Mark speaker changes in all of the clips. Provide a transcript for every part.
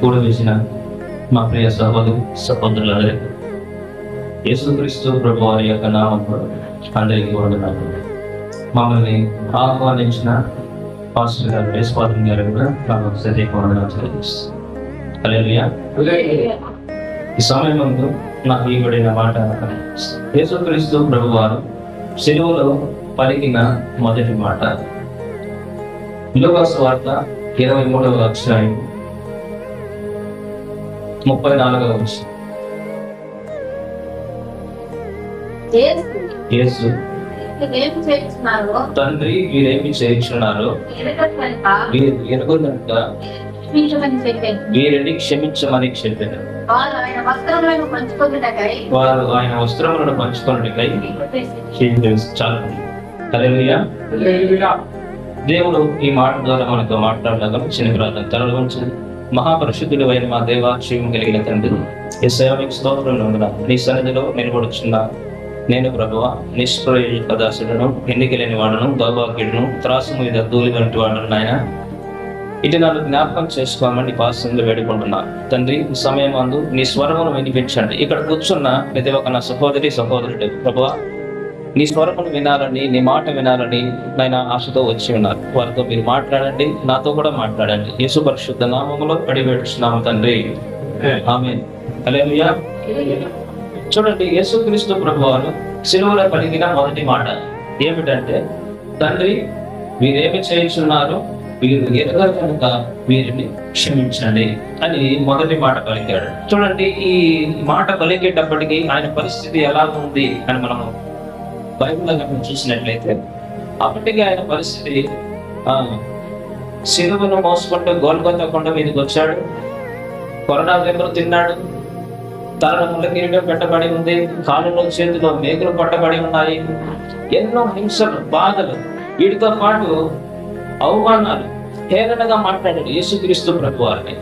Speaker 1: కూడా వేసిన మా ప్రియ సహోదరు సహోదరులందరికీ యేసుక్రీస్తు ప్రభు వారి యొక్క నామంలో అందరికీ వందనాలు. మమ్మల్ని ఆహ్వానించిన పాస్టర్ గారు వేస్పాదం గారు కూడా నాకు సరిగ్గా వందనాలు తెలియజేస్తాను ఈ సమయం ముందు నాకు ఈవిడైన మాట యేసుక్రీస్తు ప్రభు వారు సెలవులో పలికిన మొదటి మాట. లోకాసు వార్త ఇరవై మూడవ అధ్యాయం ముప్పై నాలుగవ
Speaker 2: యేసు
Speaker 1: తండ్రి వీరేమి చేయించున్నారో?
Speaker 2: క్షమించమని చెప్పాను.
Speaker 1: వీరిని క్షమించమని చెప్పారు
Speaker 2: వారు ఆయన వస్త్రములను చేసి
Speaker 1: చాలా. హల్లెలూయా. దేవుడు ఈ మాట ద్వారా మనతో మాట్లాడగా చిన్న ప్రార్థన. తరలి ఉంచండి. మహాపరిశుద్ధుడు అయిన మా దేవ జీవం కలిగిన తండ్రి. ఈ సేవకు స్తోత్రం నీ సన్నిధిలో నిలబడుచున్నా నేను ప్రభువ నిష్ప్రయోజక దాసులను ఎన్నికలేని వాడును దౌర్భాగ్యుడును త్రాసు మీద ధూళి వంటి వాడును నాయన. ఇటు నన్ను జ్ఞాపకం చేసుకోమని పాసంలో వేడుకుంటున్నా. తండ్రి సమయం అందు నీ స్వరమును వినిపించండి. ఇక్కడ కూర్చున్న ప్రతి ఒక్క నా సహోదరి సహోదరుడు ప్రభువా నీ స్వరమును వినాలని నీ మాట వినాలని నాయన ఆశతో వచ్చి ఉన్నారు. వారితో మీరు మాట్లాడండి నాతో కూడా మాట్లాడండి. యేసు పరిశుద్ధ నామములో అడివేడుచున్నాము తండ్రి. ఆమె హల్లెలూయా. చూడండి యేసుక్రీస్తు ప్రభు వారు సిలువలో పలికిన మొదటి మాట ఏమిటంటే తండ్రి మీరేమి చేయించున్నారు? మీరు ఎరగరు కనుక వీరిని క్షమించండి అని మొదటి మాట పలికాడు. చూడండి ఈ మాట పలికేటప్పటికి ఆయన పరిస్థితి ఎలా ఉంది అని మనము బైబిల్లో కనుక చూసినట్లయితే అప్పటికి ఆయన పరిస్థితి ఆ సిలువను మోసుకుంటూ గోల్కొత్త కొండ మీదకి వచ్చాడు. కొరడా దెబ్బలు తిన్నాడు. తల ముళ్ళ కిరీటం పెట్టబడి ఉంది. కాళ్ళలో చేతిలో మేకులు పట్టబడి ఉన్నాయి. ఎన్నో హింసలు బాధలు. వీటితో పాటు అవమానాలు. హేళనగా మాట్లాడాడు యేసుక్రీస్తు ప్రభు వారిని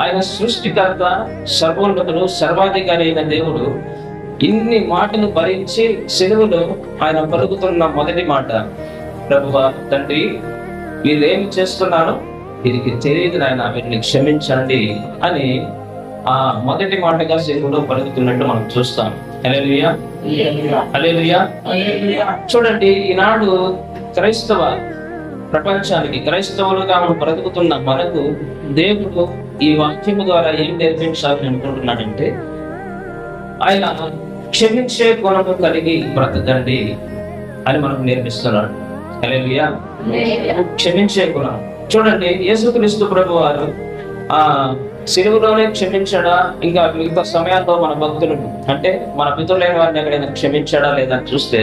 Speaker 1: ఆయన సృష్టికర్త సర్వోన్నతుడు సర్వాధికారి అయిన దేవుడు ఇన్ని మాటలు భరించి సెలవులో ఆయన పలుకుతున్న మొదటి మాట. ప్రభువ తండ్రి వీళ్ళు ఏమి చేస్తున్నారో వీరికి తెలియదు నాయన వీరిని క్షమించండి అని ఆ మొదటి మాటగా సెలవులో పలుకుతున్నట్టు మనం చూస్తాం. హల్లెలూయా. హల్లెలూయా. చూడండి ఈనాడు క్రైస్తవ ప్రపంచానికి క్రైస్తవులుగా మనం బ్రతుకుతున్న మనకు దేవుడు ఈ వాక్యము ద్వారా ఏం నేర్పించాలని అనుకుంటున్నాడంటే ఆయన క్షమించే గుణము కలిగి బ్రతకండి అని మనకు నేర్పిస్తున్నాడు క్షమించే గుణం చూడండి యేసుక్రీస్తు ప్రభు వారు ఆ సిలువలోనే క్షమించాడా? ఇంకా మిగతా సమయాల్లో మన భక్తులను అంటే మన పితరులైన వారిని ఎక్కడైనా క్షమించాడా లేదా చూస్తే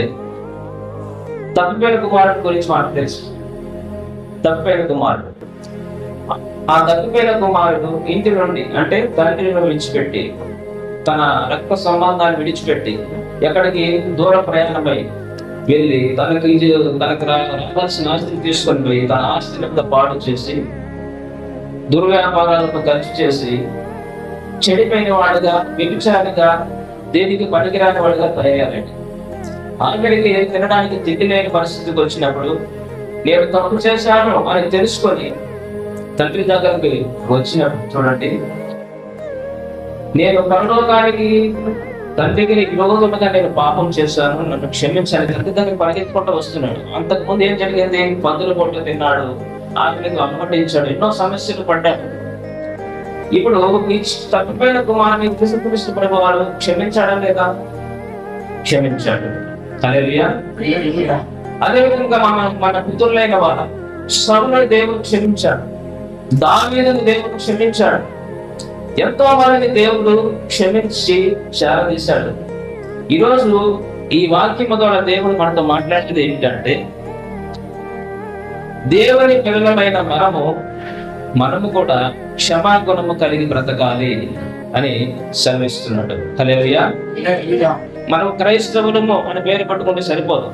Speaker 1: తప్పిపోయిన కుమారుడు గురించి మనకు తెలుసు. తప్పిపోయిన కుమారుడు. ఆ తప్పిపోయిన కుమారుడు ఇంటి నుండి అంటే తండ్రిని విడిచిపెట్టి తన రక్త సంబంధాన్ని విడిచిపెట్టి ఎక్కడికి దూర ప్రయాణమై వెళ్ళి తనకి తనకు రావాల్సిన ఆస్తిని తీసుకొని పోయి తన ఆస్తిని మీద పాడు చేసి దుర్వ్యాపారాలకు ఖర్చు చేసి చెడిపోయిన వాడుగా వ్యభిచారిగా దేనికి పనికిరాని వాడుగా తయారండి ఆఖరికి తినడానికి తిండి లేని పరిస్థితికి వచ్చినప్పుడు నేను తప్పు చేశాను అని తెలుసుకొని తండ్రి దగ్గరికి వచ్చినప్పుడు చూడండి నేను పరలోకానికి తండ్రికి విరోధముగా నేను పాపం చేశాను. నన్ను క్షమించాలి. తండ్రి దగ్గర పరిగెత్తుకుంటూ వస్తున్నాడు. అంతకుముందు ఏం జరిగింది? పందులు కొట్టు తిన్నాడు. ఆకలికి అమ్మటించాడు ఎన్నో సమస్యలు పడ్డాడు. ఇప్పుడు ఈ తప్పిపోయిన కుమారుని క్రీస్తు ప్రభు వారు క్షమించాడా లేదా? క్షమించాడు. అదే విధంగా మన మన పితరులైన వాళ్ళ సరులను దేవుడు క్షమించాడు. దావీదును దేవుడు క్షమించాడు. ఎంతో మందిని దేవుడు క్షమించి చేరదీశాడు ఈరోజు ఈ వాక్యము ద్వారా దేవుడు మనతో మాట్లాడేది ఏంటంటే దేవుని పిల్లలమైన మనము మనము కూడా క్షమాగుణము కలిగి బ్రతకాలి అని సెలవిస్తున్నాడు. హల్లెలూయా. మనం క్రైస్తవులము అని పేరు పట్టుకుంటే సరిపోదు.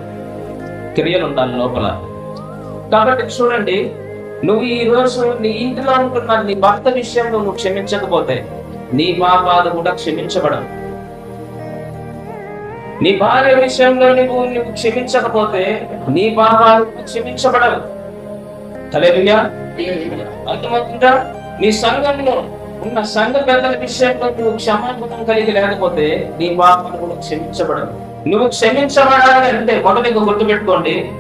Speaker 1: క్రియలు ఉండాలి లోపల. కాబట్టి చూడండి నువ్వు ఈ రోజు నీ ఇంటిలో అనుకున్న నీ భర్త విషయంలో నువ్వు క్షమించకపోతే నీ పాపాలు కూడా క్షమించబడవు. నీ భార్య విషయంలో నువ్వు నువ్వు క్షమించకపోతే నీ పాపాలు క్షమించబడవు. హల్లెలూయా. అర్థమవుతుందా? నీ సంఘంలో ఉన్న సంఘ పెద్దల విషయంలో నువ్వు క్షమాపణం కలిగి లేకపోతే నీ పాపను కూడా క్షమించబడదు నువ్వు క్షమించబడాలి అంటే మొదటిగా గుర్తుపెట్టుకోండి.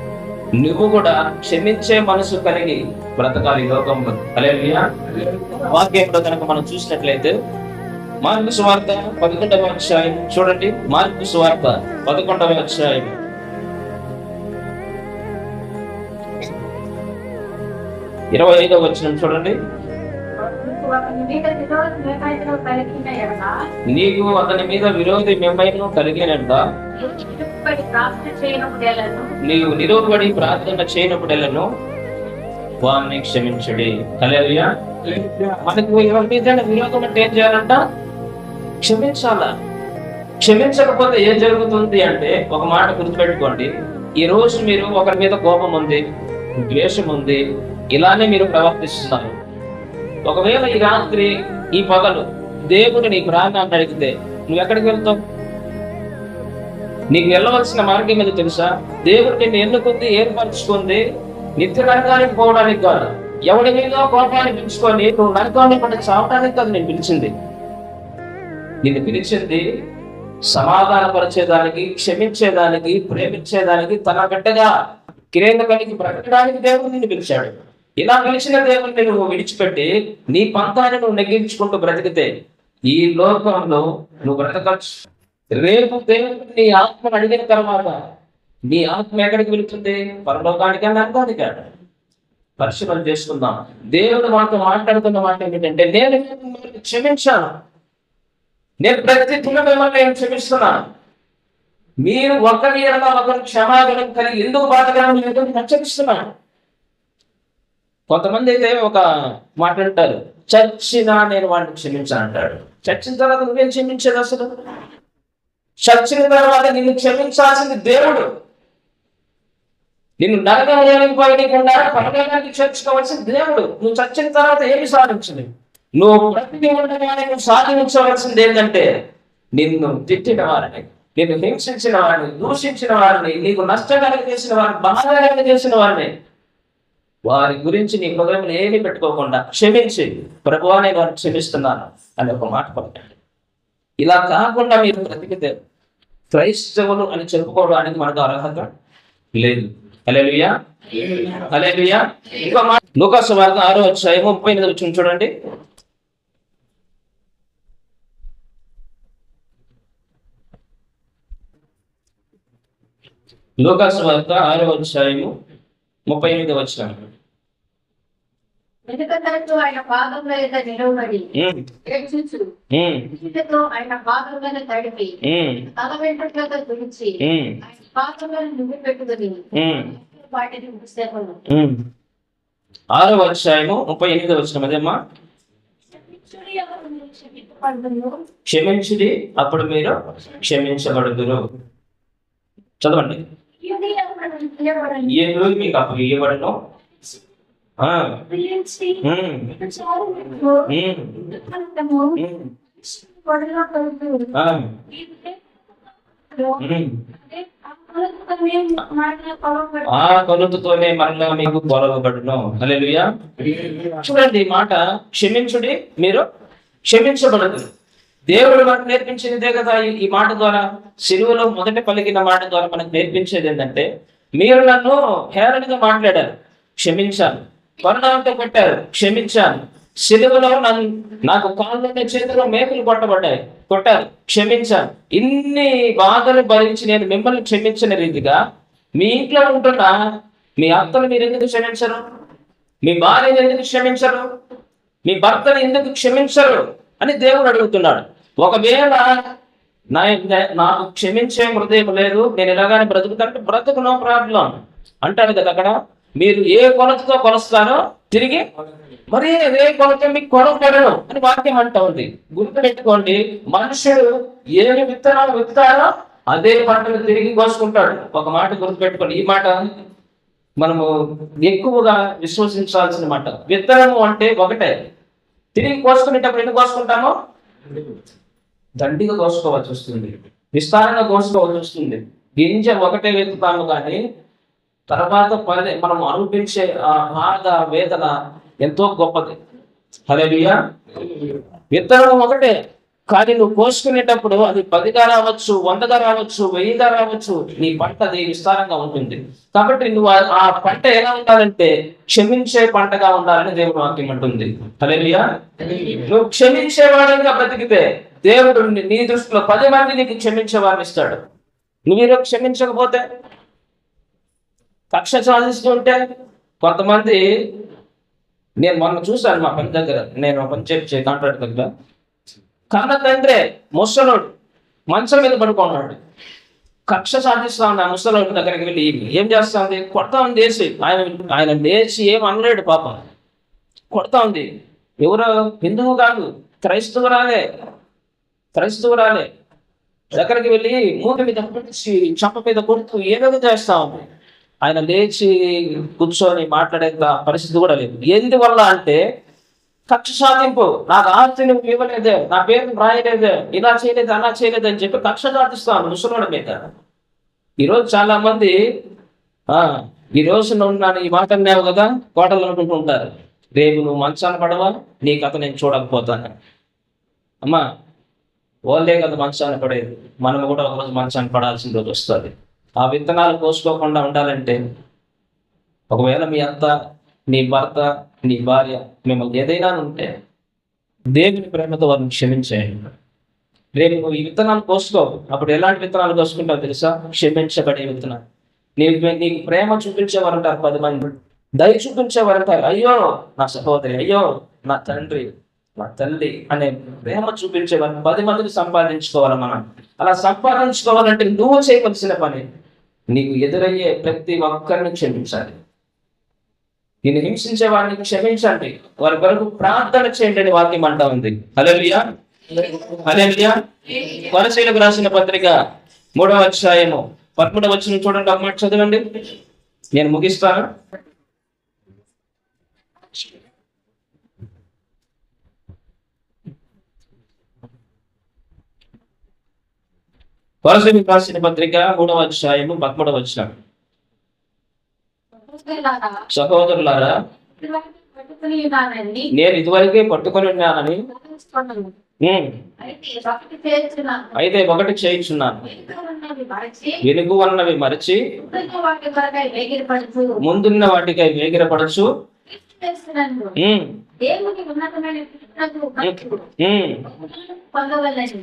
Speaker 1: నువ్వు కూడా క్షమించే మనసు కలిగి బ్రతకాలి లోకంలో హల్లెలూయా. వాక్యంలో కనుక మనం చూసినట్లయితే మార్పు సువార్త పదకొండవ అధ్యాయం. చూడండి మార్పు సువార్త పదకొండవ అధ్యాయం. ఇరవై ఐదవ వచ్చిన చూడండి. నీకు అతని మీద విరోధి మెంబైను కలిగినంత నీవు నిరోధపడి ప్రార్థన చేయనప్పుడెల్లను వారిని క్షమించడి. హల్లెలూయా. మనకు ఎవరి మీద విరోధం అంటే ఏం చేయాలంట? క్షమించాలా? క్షమించకపోతే ఏం జరుగుతుంది అంటే ఒక మాట గుర్తుపెట్టుకోండి. ఈ రోజు మీరు ఒకరి మీద కోపం ఉంది ద్వేషం ఉంది ఇలానే మీరు ప్రవర్తిస్తున్నారు. ఒకవేళ ఈ రాత్రి ఈ పగలు దేవుడు నీ ప్రాణాన్ని అడిగితే నువ్వు ఎక్కడికి వెళ్తావు? నీకు వెళ్ళవలసిన మార్గం మీద తెలుసా? దేవుడు నిన్ను ఎన్నుకుంది ఏర్పరచుకుంది నిత్య నరకానికి పోవడానికి కాదు. ఎవడి మీద కోపాన్ని పిలుచుకొని నువ్వు నరకాన్ని పడి చావడానికి కాదు నేను పిలిచింది. నిన్ను పిలిచింది సమాధానపరిచేదానికి క్షమించేదానికి ప్రేమించేదానికి తన బిడ్డగా కిరేందకానికి ప్రకటడానికి దేవుడు నిన్ను పిలిచాడు. ఇలా పిలిచిన దేవుడిని నువ్వు విడిచిపెట్టి నీ పంతాన్ని నువ్వు నెగ్గించుకుంటూ బ్రతికితే ఈ లోకంలో నువ్వు బ్రతకచ్చు. రేపు దేవుడు నీ ఆత్మ అడిగిన తర్వాత నీ ఆత్మ ఎక్కడికి వెళుతుంది? పరలోకానికి నరకానికి పరిశీలన చేసుకుందాం. దేవుడు మనతో మాట్లాడుతున్న మాట ఏమిటంటే నేను మిమ్మల్ని క్షమించాను. నేను ప్రతి దినం మిమ్మల్ని నేను క్షమిస్తున్నాను. మీరు ఒకరి ఎడల ఒకరు క్షమాగుణం కలిగి ఎందుకు బాధగానం లేదు? అని హెచ్చరిస్తున్నాను కొంతమంది అయితే ఒక మాట అంటారు చచ్చినా నేను వాడిని క్షమించాను అంటాడు చచ్చిన తర్వాత నువ్వేం క్షమించేది అసలు? చచ్చిన తర్వాత నిన్ను క్షమించాల్సింది దేవుడు. నిన్ను నరకడానికి పోయకుండా పరలోకానికి చేర్చుకోవాల్సిన దేవుడు. నువ్వు చచ్చిన తర్వాత ఏమి సాధించలేవు. నువ్వు బ్రతికి ఉండగానే నువ్వు సాధించవలసింది ఏంటంటే నిన్ను తిట్టిన వారిని నిన్ను హింసించిన వారిని దూషించిన వారిని నీకు నష్టం చేసిన వారిని బాధ చేసిన వారిని వారి గురించి నీ హృదయం ఏమి పెట్టుకోకుండా క్షమించి ప్రభువానే వారిని క్షమిస్తున్నాను అని ఒక మాట పలకండి. ఇలా కాకుండా మీరు బ్రతికితే క్రైస్తవులు అని చెప్పుకోవడానికి మనకు అర్హత లేదు. హల్లెలూయా. హల్లెలూయా. ఇంకో మాట లూకాసు వార్త ఆరో అధ్యాయం ముప్పై ఎనిమిది వచ్చింది చూడండి. లూకాసు వార్త ఆరో అధ్యాయము ముప్పై ఎనిమిది
Speaker 2: వచ్చాము ఆయన నిలవబడి రక్షించుడు ఇదితో ఆయన పాదంలో తడిపి తల వెంట్రుకలతో తుడిచి ఆయన పాదంలో నువ్వు పెట్టుకుని వాటిని పుస్తకము
Speaker 1: ఆరో అధ్యాయము ముప్పై ఎనిమిది వచ్చిన అదేమ్మా? క్షమించుడి అప్పుడు మీరు క్షమించబడుదురు. చదవండి. ఏ రోజు మీకు అప్పు ఇవ్వబడను ఆ, కొలుతుతోనే మరలా మీకు కొలవబడును. హల్లెలూయా. చూడండి ఈ మాట క్షమించుడి మీరు క్షమించబడదు. దేవుడు మనకు నేర్పించేదే కదా ఈ- ఈ మాట ద్వారా. సిలువలో మొదట పలికిన మాట ద్వారా మనకు నేర్పించేది ఏంటంటే మీరు నన్ను హేళనగా మాట్లాడారు. క్షమించాను కొరణంతో కొట్టారు. క్షమించాను. సిలువలో నన్ను నాకు కాళ్ళ చేతిలో మేకులు కొట్టబడ్డాయి. కొట్టారు. క్షమించాను. ఇన్ని బాధలు భరించి నేను మిమ్మల్ని క్షమించిన రీతిగా మీ ఇంట్లో ఉంటున్న మీ అత్తలు మీరు ఎందుకు క్షమించరు? మీ భార్యను ఎందుకు క్షమించరు? మీ భర్తను ఎందుకు క్షమించరు? అని దేవుడు అడుగుతున్నాడు. ఒకవేళ నా నాకు క్షమించే హృదయం లేదు నేను ఎలాగానే బ్రతుకుతానంటే బ్రతుకు నో ప్రాబ్లం అంటాడు కదా అక్కడ? మీరు ఏ కొలతతో కొలుస్తారో తిరిగి మరి ఏ కొలత మీకు కొనపడను అని వాక్యం అంటా ఉంది. గుర్తుపెట్టుకోండి మనుషుడు ఏమి విత్తనాలు విత్తారో అదే పంటను తిరిగి కోసుకుంటాడు. ఒక మాట గుర్తుపెట్టుకోండి ఈ మాట మనము ఎక్కువగా విశ్వసించాల్సిన మాట. విత్తనము అంటే ఒకటే. తిరిగి కోసుకునేటప్పుడు ఎన్ని కోసుకుంటామో? దండిగా కోసుకోవాల్సి వస్తుంది. విస్తారంగా కోసుకోవాల్సి వస్తుంది. గింజ ఒకటే వెతుతాము కానీ తర్వాత పదే మనం అనుభవించే ఆ బాధ వేదన ఎంతో గొప్పది. హల్లెలూయా. విత్తనం ఒకటే. కానీ నువ్వు కోసుకునేటప్పుడు అది పదిగా రావచ్చు వందగా రావచ్చు వెయ్యిగా రావచ్చు నీ పంట అది విస్తారంగా ఉంటుంది. కాబట్టి నువ్వు ఆ- పంట ఎలా ఉండాలంటే క్షమించే పంటగా ఉండాలని దేవుడు వాక్యం అంటుంది. హల్లెలూయా. నువ్వు క్షమించేవాడిగా బ్రతికితే దేవుడు నీ- దృష్టిలో పది మంది నీకు క్షమించేవాడిని ఇస్తాడు. నువ్వు క్షమించకపోతే కక్ష సాధిస్తుంటే కొంతమంది నేను మొన్న చూశాను మా పని దగ్గర నేను పని చేసే కాంట్రాక్ట్ దగ్గర. కన్న తండ్రే ముసలోడు మంచం మీద పడుకున్నాడు. కక్ష సాధిస్తా ఉంది ముసలోడి దగ్గరికి వెళ్ళి ఏం చేస్తా ఉంది కొడతా ఉంది వేసి ఆయన ఆయన లేచి ఏం అనలేడు పాపం. కొడతా ఉంది. ఎవరో? హిందువు కాదు క్రైస్తవురాలే. క్రైస్తవురాలే. దగ్గరికి వెళ్ళి మూత మీద చంప మీద కొడుతూ ఏదో చేస్తా ఉంది. ఆయన లేచి కూర్చొని మాట్లాడేంత పరిస్థితి కూడా లేదు. ఎందువల్ల అంటే కక్ష సాధింపు. నాకు ఆస్తిని ఇవ్వలేదే. నా పేరు రాయలేదే. ఇలా చేయలేదు అలా చేయలేదు అని చెప్పి కక్ష సాధిస్తాను ముసలోడి మీద. ఈరోజు చాలా మంది ఆ ఈ రోజు నువ్వు ఈ మాట అన్నావు కదా కోటలు అనుకుంటుంటారు. రేపు నువ్వు మంచాన పడవా? నీ కథ నేను చూడకపోతాను. అమ్మా వాళ్ళే కదా మంచాన పడేది. మనం కూడా ఒకరోజు మంచాన పడాల్సిన రోజు వస్తుంది. ఆ విత్తనాలు కోసుకోకుండా ఉండాలంటే ఒకవేళ మీ అత్త నీ భర్త నీ భార్య మిమ్మల్ని ఏదైనా ఉంటే దేవుని ప్రేమతో వారిని క్షమించేయండి. రేపు నువ్వు ఈ విత్తనాలు కోసుకోవు అప్పుడు ఎలాంటి విత్తనాలు కోసుకుంటావు తెలుసా? క్షమించబడే విత్తనాలు. నీకు నీకు ప్రేమ చూపించేవారు అంటారు పది మంది. దయ చూపించేవారు అంటారు అయ్యో నా సహోదరి అయ్యో నా తండ్రి నా తల్లి అనే ప్రేమ చూపించేవారు. పది మందిని సంపాదించుకోవాలి మనం. అలా సంపాదించుకోవాలంటే నువ్వు చేయవలసిన పని నీకు ఎదురయ్యే ప్రతి ఒక్కరిని క్షమించాలి. నేను హింసించే వారిని క్షమించండి. వారి కొరకు ప్రార్థన చేయండి అని వాక్యం అంటా ఉంది. అలలియా అలలియా కొలసీలకు రాసిన పత్రిక మూడవ అధ్యాయము పదమూడవ వచ్చిన చూడండి అమ్మ చదవండి. నేను ముగిస్తాను. కొలసీలకు రాసిన పత్రిక మూడవ అధ్యాయము పదమూడవ వచ్చిన
Speaker 2: సహోదరులారా,
Speaker 1: నేను ఇదివరకే పట్టుకొని ఉన్నానని
Speaker 2: అయితే ఒకటి
Speaker 1: చేయించున్నాను.
Speaker 2: వెనుక ఉన్నవి మరచి, ముందున్న
Speaker 1: వాటికై వేగిరపడచ్చు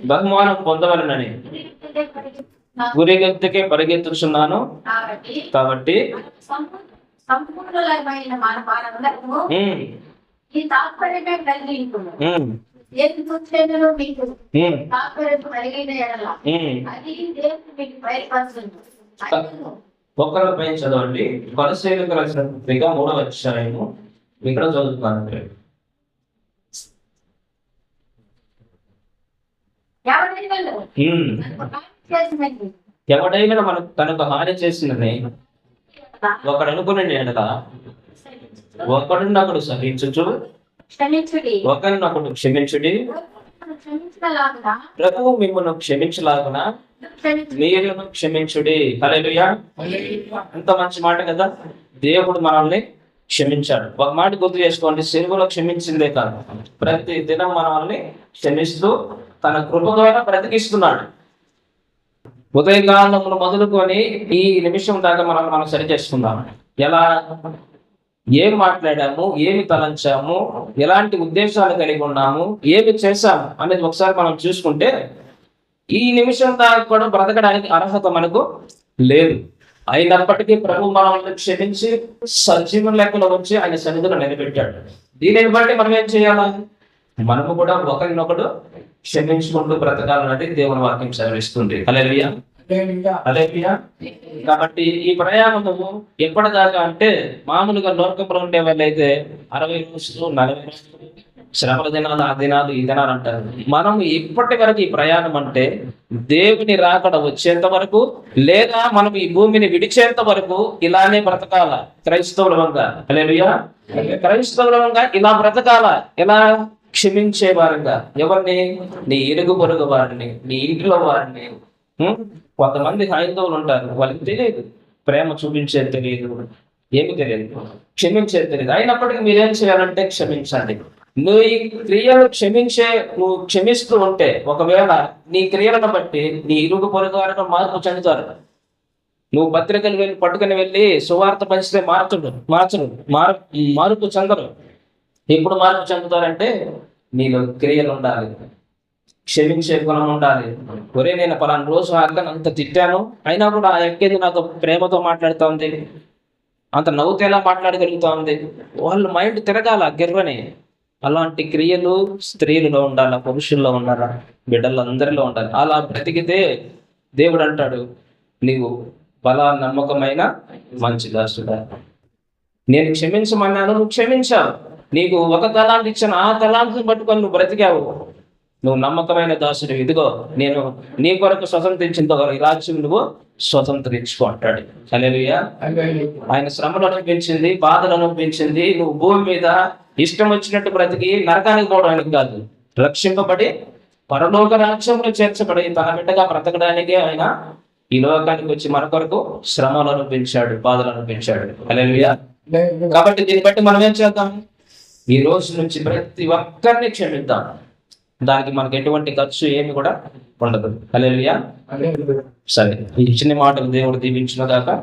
Speaker 1: బహుమానం పొందవలనని.
Speaker 2: పరిగెత్తుతున్నాను.
Speaker 1: గురిగెత్తుకే పరిగెత్తుచున్నాను.
Speaker 2: కాబట్టి
Speaker 1: కాబట్టి
Speaker 2: సంపూ- సంపూర్ణులమైన మన మానవులకు
Speaker 1: ఉమ్,
Speaker 2: ఈ తాత్పర్యమే కలిగి ఉంటుంది.
Speaker 1: ఉమ్,
Speaker 2: ఏది చూసేందులో మీకు
Speaker 1: ఉమ్,
Speaker 2: తాత్పర్యం కలిగిన ఎడల.
Speaker 1: ఉమ్.
Speaker 2: అది దేవుడు మీకు బయలుపరుస్తుంది. అయినను
Speaker 1: ఒక్కరి పైన చదవండి. పత్రిక మూడవ అధ్యాయము ఇక్కడ చదువుతున్నాను ఎవడైనా మనకు తనకు హాని చేసిందని ఒకడు అనుకుని ఎడల ఒకడున్నప్పుడు సహించుచు ఒకరినొకడు క్షమించుడి. ప్రభువు మిమ్మల్ని క్షమించలాగున
Speaker 2: క్షమించు
Speaker 1: మీరును క్షమించుడి. హల్లెలూయా. ఎంత మంచి మాట కదా. దేవుడు మనల్ని క్షమించాడు ఒక మాట గుర్తు చేసుకోండి సెలవులో క్షమించిందే కాదు. ప్రతి దినం మనల్ని క్షమిస్తూ తన కృప ద్వారా బ్రతికిస్తున్నాడు. ఉదయకాలంలో మొదలుకొని ఈ నిమిషం దాకా మనం మనం సరి చేసుకుందాం. ఎలా? ఏం మాట్లాడాము? ఏమి తలంచాము? ఎలాంటి ఉద్దేశాలు కలిగి ఉన్నాము? ఏమి చేశాము? అనేది ఒకసారి మనం చూసుకుంటే ఈ నిమిషం దాకా కూడా బ్రతకడానికి అర్హత మనకు లేదు. అయినప్పటికీ ప్రభు మనల్ని క్షమించి సజీవం లెక్కలో వచ్చి ఆయన సన్నిధిలో నిలబెట్టాడు. దీనిని బట్టి మనం ఏం చేయాలా? మనము కూడా ఒకరినొకడు క్షమించుకుంటూ బ్రతకాలన్నది దేవుని వాక్యం సెలవిస్తుంది. హల్లెలూయా. హల్లెలూయా. కాబట్టి ఈ ప్రయాణము ఎప్పటిదాకా అంటే మామూలుగా లోకంలో ఉండే వాళ్ళైతే అరవై రోజులు నలభై రోజులు శ్రమల దినాలు ఆ దినాలు ఈ దినాలు అంటారు. మనం ఇప్పటి వరకు ఈ ప్రయాణం అంటే దేవుని రాకడ వచ్చేంత వరకు లేదా మనం ఈ భూమిని విడిచేంత వరకు ఇలానే బ్రతకాల. క్రైస్తవులంగా హల్లెలూయా. క్రైస్తవులంగా ఇలా బ్రతకాల. ఇలా క్షమించే వారంగా ఎవరిని? నీ ఇరుగు పొరుగు వారిని నీ ఇంట్లో వారిని. కొంతమంది హైందవులు ఉంటారు. వాళ్ళకి తెలియదు. ప్రేమ చూపించేది తెలియదు. ఏమి తెలియదు. క్షమించేది తెలియదు. అయినప్పటికీ మీరేం చేయాలంటే క్షమించండి. నువ్వు ఈ క్రియలు క్షమించే నువ్వు క్షమిస్తూ ఉంటే ఒకవేళ నీ క్రియలను బట్టి నీ ఇరుగు పొరుగు వారితో మార్పు చెందుతారు. నువ్వు పత్రికలు వెళ్ళి పట్టుకుని వెళ్ళి సువార్త పంచితే మార్చడు మార్చడు మార్ మార్పు చెందరు. ఎప్పుడు మార్పు చెందుతారంటే నీలో క్రియలు ఉండాలి. క్షమించే గుణం ఉండాలి. ఒరే నేను పలానా రోజు ఆ అక్కను అంత తిట్టాను అయినా కూడా ఆ ఎక్కేది నాతో ప్రేమతో మాట్లాడుతూ ఉంది. అంత నవ్వుతేలా మాట్లాడగలుగుతా ఉంది. వాళ్ళ మైండ్ తిరగాల గిర్రని. అలాంటి క్రియలు స్త్రీలలో ఉండాలా? పురుషుల్లో ఉండాలా? బిడ్డలందరిలో ఉండాలి? అలా బ్రతికితే దేవుడు అంటాడు నీవు బలా నమ్మకమైన మంచి దాసుడా నేను క్షమించమన్నాను నువ్వు క్షమించావు. నీకు ఒక తలాంటి ఇచ్చిన ఆ తలాంతిని పట్టుకొని నువ్వు బ్రతికావు. నువ్వు నమ్మకమైన దాసుడు ఇదిగో నేను నీ కొరకు స్వతంత్రించిన రాజ్యం నువ్వు స్వతంత్రించుకో అంటాడు. హల్లెలూయా. ఆయన శ్రమలు అనిపించింది బాధలు అనిపించింది నువ్వు భూమి మీద ఇష్టం వచ్చినట్టు బ్రతికి నరకానికి పోవడానికి కాదు. రక్షింపబడి పరలోక రాజ్యంలో చేర్చబడి తన బిడ్డగా బ్రతకడానికి ఆయన ఈ లోకానికి వచ్చి మన కొరకు శ్రమలు అనిపించాడు బాధలు అనిపించాడు కాబట్టి దీన్ని బట్టి మనం ఏం చేద్దాం? ఈ రోజు నుంచి ప్రతి ఒక్కరిని క్షమిద్దాం. దానికి మనకి ఎటువంటి ఖర్చు ఏమి కూడా ఉండదు. హల్లెలూయా. సరే ఈ చిన్న మాటలు దేవుడు దీవించిన దాకా